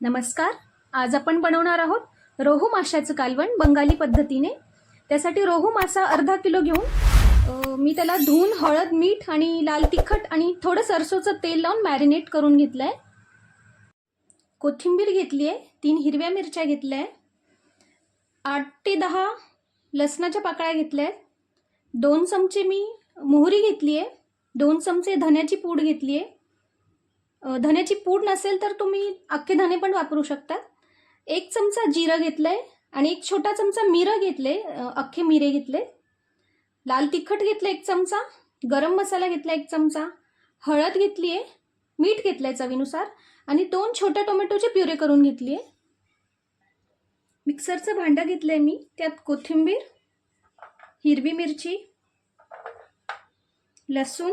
नमस्कार आज आपण बनवणार आहोत रोहू माशाचं कालवण बंगाली पद्धतीने. त्यासाठी रोहू मासा अर्धा किलो घेऊन मी त्याला धुवून हळद मीठ आणि लाल तिखट आणि थोडं सरसोचं तेल लावून मॅरिनेट करून घेतलं आहे कोथिंबीर घेतली आहे तीन हिरव्या मिरच्या घेतल्या आहे आठ ते दहा लसणाच्या पाकळ्या घेतल्या आहेत. दोन चमचे मी मोहरी घेतली आहे. दोन चमचे धन्याची पूड घेतली आहे. धण्याची धन्याची पूड नसेल तर तुम्ही अख्खे धने पण वापरू शकता. एक चमचा जिरं घेतलं आहे आणि एक छोटा चमचा मिरं घेतले अख्खे मिरे घेतले. लाल तिखट घेतलं एक चमचा गरम मसाला घेतला एक चमचा हळद घेतली आहे मीठ घेतलं आहे चवीनुसार आणि दोन छोट्या टोमॅटोचे प्युरे करून घेतली आहे मिक्सरचं भांडं घेतलं आहे मी त्यात कोथिंबीर हिरवी मिरची लसूण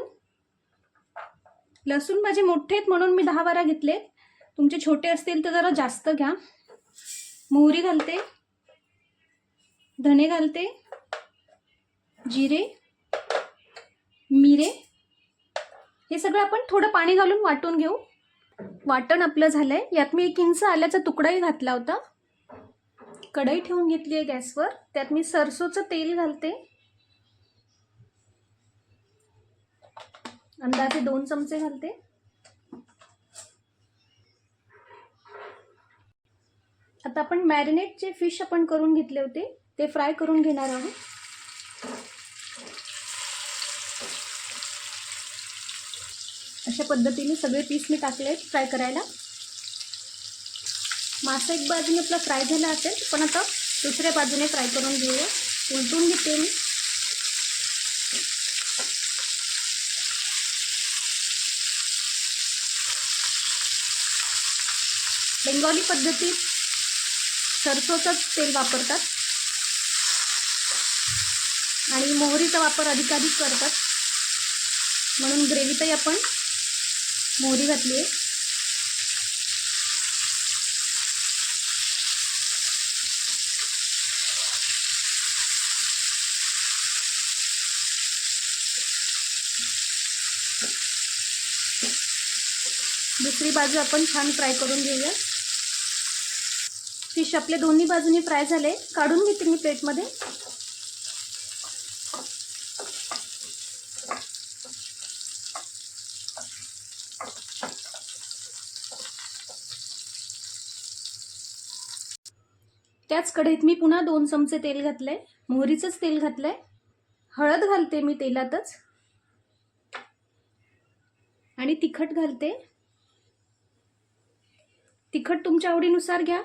लसूण माझे मोठे आहेत म्हणून मी दहा बारा घेतले. तुमचे छोटे असतील तर जरा जास्त घ्या. मोहरी घालते. धने घालते. जिरे. मिरे. हे सगळं आपण थोडं पाणी घालून वाटून घेऊ. वाटण आपलं झालंय. यात मी एक इंच आल्याचा तुकडाही घातला होता. कढई ठेवून घेतली आहे गॅसवर. त्यात मी सरसोचं तेल घालते. अंदाजे दोन चमचे घालते. आता आपण मॅरिनेट जे फिश आपण करून घेतले होते ते फ्राय करून घेणार आहोत. अशा पद्धतीने सगळे पीस मी टाकले फ्राय करायला. मासा एक बाजूने आपला फ्राय झाला असेल पण आता दुसऱ्या बाजूने फ्राय करून घेऊया. उलटून घेते मी. बेंगॉली पद्धतीत सरसोचंच तेल वापरतात. आणि मोहरीचा वापर अधिकाधिक करतात. म्हणून ग्रेव्हीतही आपण मोहरी घातली आहे. दुसरी बाजू आपण छान फ्राय करून घेऊया. फिश आपले दोन्ही बाजूनी फ्राय झाले. काढून घेते मी प्लेटमध्ये. त्याच कढईत मी पुन्हा दोन चमचे तेल घातलंय. मोहरीचंच तेल घातलंय. हळद घालते मी तेलातच. आणि तिखट घालते. तिखट तुमच्या आवडीनुसार घ्या.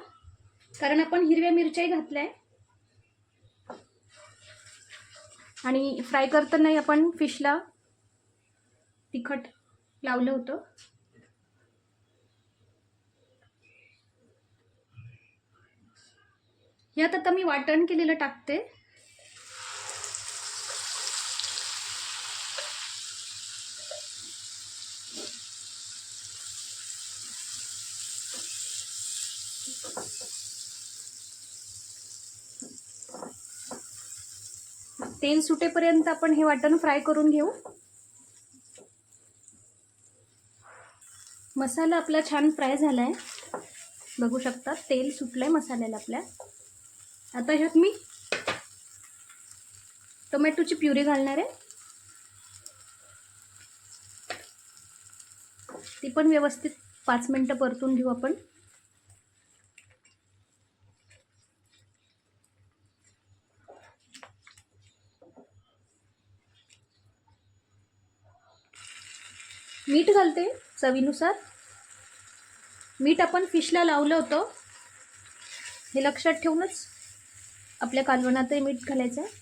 कारण आपण हिरव्या मिरच्याही घातल्या आणि फ्राय करतानाही आपण फिशला तिखट लावलं होतं. ह्यात आता मी वाटण केलेलं टाकते. तेल सुटेपर्यंत आपण हे वाटण फ्राय करून घेऊ. मसाला आपला छान फ्राय झाला आहे बघू शकता तेल सुटलं आहे मसाल्याला आपल्या. आता ह्यात मी टोमॅटोची प्युरी घालणार आहे. ती पण व्यवस्थित पाच मिनटं परतून घेऊ आपण. मीठ घालते चवीनुसार. मीठ आपण फिशला लावलं होतं. हे लक्षात ठेवूनच आपल्या कालवणातही मीठ घालायचं आहे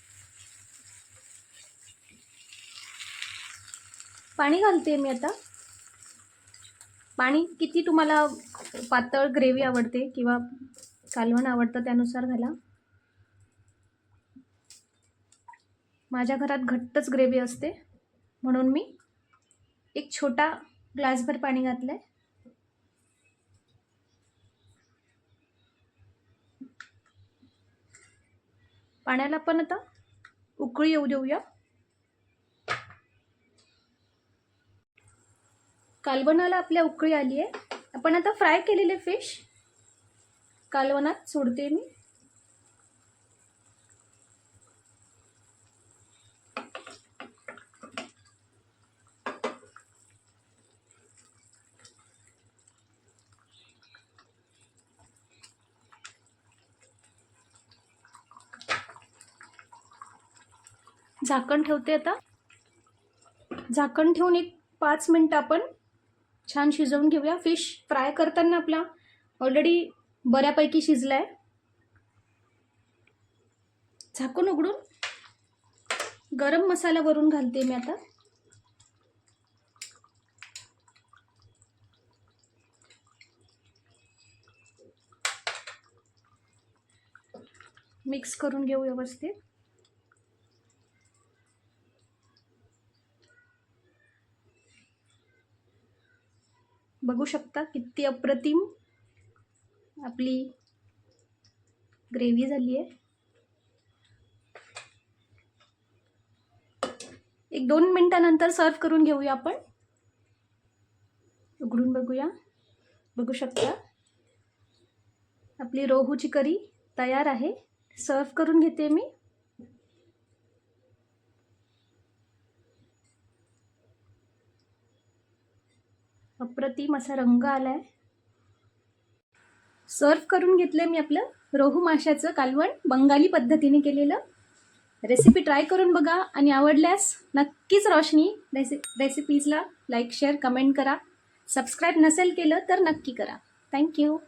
पाणी घालते मी आता. पाणी किती तुम्हाला पातळ ग्रेव्ही आवडते किंवा कालवण आवडतं त्यानुसार घाला. माझ्या घरात घट्टच ग्रेव्ही असते म्हणून मी एक छोटा ग्लासभर पाणी घातलं आहे पाण्याला पण आता उकळी येऊ देऊया. कालवणाला आपल्या उकळी आली आहे आपण आता फ्राय केलेले फिश कालवनात सोडते मी. झाकण ठेवते आता. झाकण ठेवून एक पाच मिनटं आपण छान शिजवून घेऊया. फिश फ्राय करताना आपला ऑलरेडी बऱ्यापैकी शिजला आहे झाकून उघडून गरम मसाला वरून घालते मी आता. मिक्स करून घेऊ व्यवस्थित. बघू शकता किती अप्रतिम आपली ग्रेव्ही झाली आहे. एक दोन मिनटानंतर सर्व करून घेऊया आपण. उघडून बघूया. बघू शकता. आपली रोहूची करी तयार आहे. सर्व करून घेते मी. अप्रतिम असा रंग आलाय. सर्व करून घेतलंय मी आपलं रोहू माशाचं कालवण बंगाली पद्धतीने केलेलं. रेसिपी ट्राय करून बघा आणि आवडल्यास नक्कीच रोशनी रेसि रेसिपीजला लाईक शेअर कमेंट करा. सबस्क्राईब नसेल केलं तर नक्की करा. थँक्यू